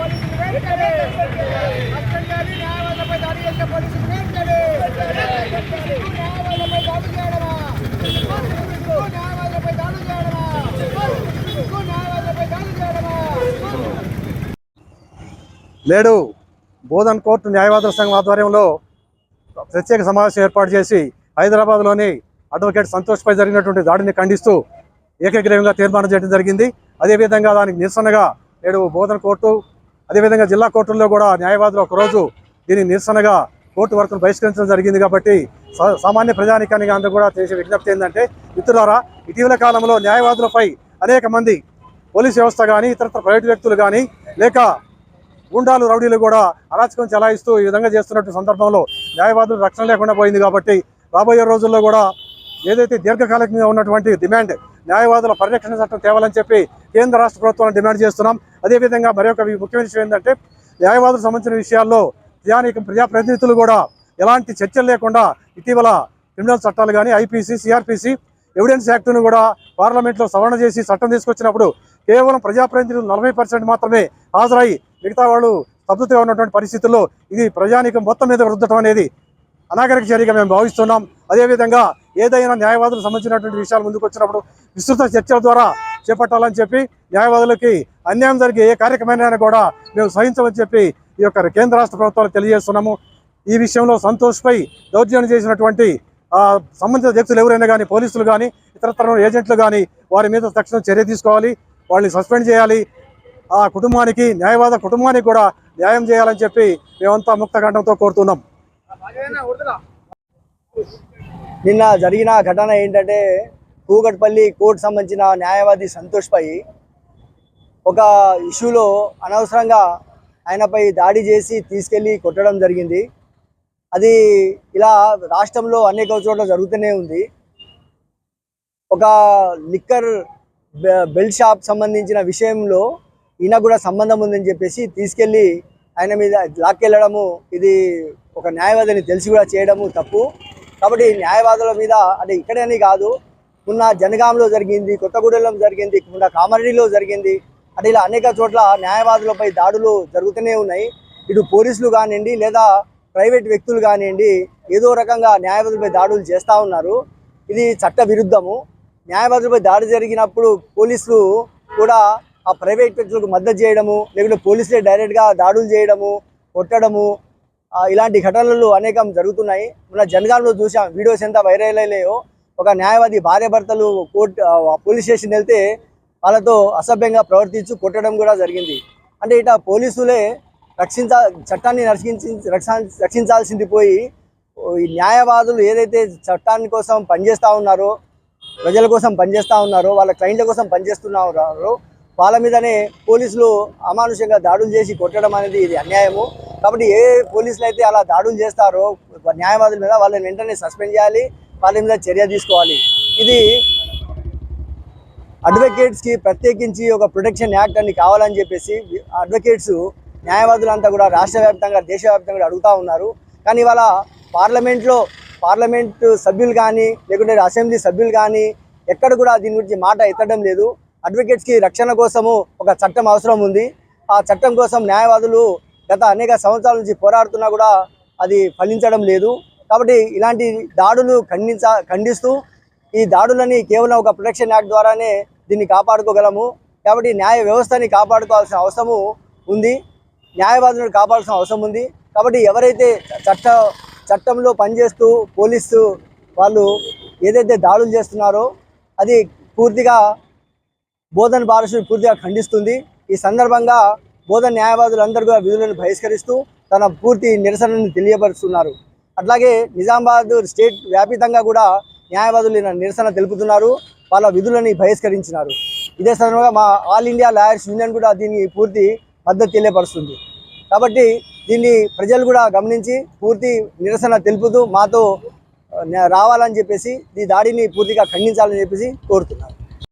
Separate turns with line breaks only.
పోలీసులు వెంటనే అక్కడ న్యాయవాదులపై దాడి చేసిన పోలీసులు
నేడు బోధన్ కోర్టు న్యాయవాదుల సంఘం ఆధ్వర్యంలో ప్రత్యేక సమావేశం ఏర్పాటు చేసి హైదరాబాద్లోని అడ్వకేట్ సంతోష్పై జరిగినటువంటి దాడిని ఖండిస్తూ ఏకగ్రీవంగా తీర్మానం చేయడం జరిగింది. అదేవిధంగా దానికి నిరసనగా నేడు బోధన కోర్టు అదేవిధంగా జిల్లా కోర్టుల్లో కూడా న్యాయవాదులు ఒకరోజు దీనికి నిరసనగా కోర్టు వర్కును బహిష్కరించడం జరిగింది కాబట్టి సామాన్య ప్రజానికానికి అందరూ కూడా చేసే విజ్ఞప్తి ఏంటంటే మిత్రులారా ఇటీవల కాలంలో న్యాయవాదులపై అనేక మంది పోలీస్ వ్యవస్థ కానీ ఇతరత్ర ప్రైవేటు వ్యక్తులు కానీ లేక గుండాలు రౌడీలు కూడా అరాచకం చెలాయిస్తూ ఈ విధంగా చేస్తున్నట్టు సందర్భంలో న్యాయవాదులు రక్షణ లేకుండా పోయింది కాబట్టి రాబోయే రోజుల్లో కూడా ఏదైతే దీర్ఘకాలికంగా ఉన్నటువంటి డిమాండ్ న్యాయవాదుల పరిరక్షణ చట్టం తేవాలని చెప్పి కేంద్ర రాష్ట్ర ప్రభుత్వాన్ని డిమాండ్ చేస్తున్నాం. అదేవిధంగా మరొక ముఖ్యమైన విషయం ఏంటంటే న్యాయవాదులకు సంబంధించిన విషయాల్లో ప్రజానీకం ప్రజాప్రతినిధులు కూడా ఎలాంటి చర్చలు లేకుండా ఇటీవల క్రిమినల్ చట్టాలు కానీ ఐపీసీ సిఆర్పిసి ఎవిడెన్స్ యాక్ట్ను కూడా పార్లమెంట్లో సవరణ చేసి చట్టం తీసుకొచ్చినప్పుడు కేవలం ప్రజాప్రతినిధులు నలభై పర్సెంట్ మాత్రమే హాజరై మిగతా వాళ్ళు స్తబ్దతగా ఉన్నటువంటి పరిస్థితుల్లో ఇది ప్రజానీకం మొత్తం మీద రుద్దటం అనేది అనాగరిక చర్యగా మేము భావిస్తున్నాం. అదేవిధంగా ఏదైనా న్యాయవాదులకు సంబంధించినటువంటి విషయాలు ముందుకు వచ్చినప్పుడు విస్తృత చర్చల ద్వారా చేపట్టాలని చెప్పి న్యాయవాదులకి అన్యాయం జరిగే ఏ కార్యక్రమైనా కూడా మేము సహించమని చెప్పి ఈ యొక్క కేంద్ర రాష్ట్ర ప్రభుత్వాలు తెలియజేస్తున్నాము. ఈ విషయంలో సంతోష్పై దౌర్జన్యం చేసినటువంటి సంబంధిత వ్యక్తులు ఎవరైనా కానీ పోలీసులు కానీ ఇతరతర ఏజెంట్లు కానీ వారి మీద తక్షణం చర్య తీసుకోవాలి. వాళ్ళని సస్పెండ్ చేయాలి. ఆ కుటుంబానికి న్యాయవాద కుటుంబానికి కూడా న్యాయం చేయాలని చెప్పి మేమంతా ముక్తకంఠంతో కోరుతున్నాం.
నిన్న జరిగిన ఘటన ఏంటంటే కూకట్పల్లి కోర్టు సంబంధించిన న్యాయవాది సంతోష్ పై ఒక ఇష్యూలో అనవసరంగా ఆయనపై దాడి చేసి తీసుకెళ్ళి కొట్టడం జరిగింది. అది ఇలా రాష్ట్రంలో అనేక చోట్ల జరుగుతూనే ఉంది. ఒక లిక్కర్ బెల్ట్ షాప్ సంబంధించిన విషయంలో ఈయన కూడా సంబంధం ఉందని చెప్పేసి తీసుకెళ్ళి ఆయన మీద లాక్కెళ్ళడము ఇది ఒక న్యాయవాదిని తెలిసి కూడా చేయడము తప్పు. కాబట్టి న్యాయవాదుల మీద అంటే ఇక్కడని కాదు మొన్న జనగాంలో జరిగింది కొత్తగూడెంలో జరిగింది మొన్న కామారెడ్డిలో జరిగింది అంటే ఇలా అనేక చోట్ల న్యాయవాదులపై దాడులు జరుగుతూనే ఉన్నాయి. ఇటు పోలీసులు కానివ్వండి లేదా ప్రైవేట్ వ్యక్తులు కానివ్వండి ఏదో రకంగా న్యాయవాదులపై దాడులు చేస్తూ ఉన్నారు. ఇది చట్ట విరుద్ధము. న్యాయవాదులపై దాడి జరిగినప్పుడు పోలీసులు కూడా ఆ ప్రైవేట్ వ్యక్తులకు మద్దతు చేయడము లేకుంటే పోలీసులే డైరెక్ట్గా దాడులు చేయడము కొట్టడము ఇలాంటి ఘటనలు అనేకం జరుగుతున్నాయి. మన జనగాంలో చూసాం వీడియోస్ ఎంత వైరల్ అయ్యాయో ఒక న్యాయవాది భార్య భర్తలు కోర్టు పోలీస్ స్టేషన్ వెళ్తే వాళ్ళతో అసభ్యంగా ప్రవర్తించు కొట్టడం కూడా జరిగింది. అంటే ఇట పోలీసులే రక్షించా చట్టాన్ని రక్షించి రక్ష- రక్షించాల్సింది పోయి ఈ న్యాయవాదులు ఏదైతే చట్టాన్ని కోసం పనిచేస్తూ ఉన్నారో ప్రజల కోసం పనిచేస్తూ ఉన్నారో వాళ్ళ క్లయింట్ల కోసం పనిచేస్తున్నారో వాళ్ళ మీదనే పోలీసులు అమానుషంగా దాడులు చేసి కొట్టడం అనేది ఇది అన్యాయము. కాబట్టి ఏ పోలీసులు అయితే అలా దాడులు చేస్తారో న్యాయవాదుల మీద వాళ్ళని వెంటనే సస్పెండ్ చేయాలి వాళ్ళ మీద చర్య తీసుకోవాలి. ఇది అడ్వకేట్స్కి ప్రత్యేకించి ఒక ప్రొటెక్షన్ యాక్ట్ అని కావాలని చెప్పేసి అడ్వకేట్స్ న్యాయవాదులంతా కూడా రాష్ట్ర వ్యాప్తంగా దేశవ్యాప్తంగా కూడా అడుగుతూ ఉన్నారు. కానీ ఇవాళ పార్లమెంట్లో పార్లమెంట్ సభ్యులు కానీ లేకుంటే అసెంబ్లీ సభ్యులు కానీ ఎక్కడ కూడా దీని గురించి మాట ఎత్తడం లేదు. అడ్వకేట్స్కి రక్షణ కోసము ఒక చట్టం అవసరం ఉంది. ఆ చట్టం కోసం న్యాయవాదులు గత అనేక సంవత్సరాల నుంచి పోరాడుతున్నా కూడా అది ఫలించడం లేదు. కాబట్టి ఇలాంటి దాడులు ఖండించ ఖండిస్తూ ఈ దాడులని కేవలం ఒక ప్రొటెక్షన్ యాక్ట్ ద్వారానే దీన్ని కాపాడుకోగలము. కాబట్టి న్యాయ వ్యవస్థని కాపాడుకోవాల్సిన అవసరము ఉంది. న్యాయవాదులను కాపాడాల్సిన అవసరం ఉంది. కాబట్టి ఎవరైతే చట్ట చట్టంలో పనిచేస్తూ పోలీసు వాళ్ళు ఏదైతే దాడులు చేస్తున్నారో అది పూర్తిగా బోధన భారత పూర్తిగా ఖండిస్తుంది. ఈ సందర్భంగా బోధన న్యాయవాదులందరూ కూడా విధులను బహిష్కరిస్తూ తన పూర్తి నిరసనను తెలియపరుస్తున్నారు. అట్లాగే నిజామాబాద్ స్టేట్ వ్యాపితంగా కూడా న్యాయవాదులు నిరసన తెలుపుతున్నారు. వాళ్ళ విధులని బహిష్కరించినారు. ఇదే సందర్భంగా మా ఆల్ ఇండియా లాయర్స్ యూనియన్ కూడా దీన్ని పూర్తి మద్దతు తెలియపరుస్తుంది. కాబట్టి దీన్ని ప్రజలు కూడా గమనించి పూర్తి నిరసన తెలుపుతూ మాతో రావాలని చెప్పేసి ఈ దాడిని పూర్తిగా ఖండించాలని చెప్పేసి కోరుతున్నారు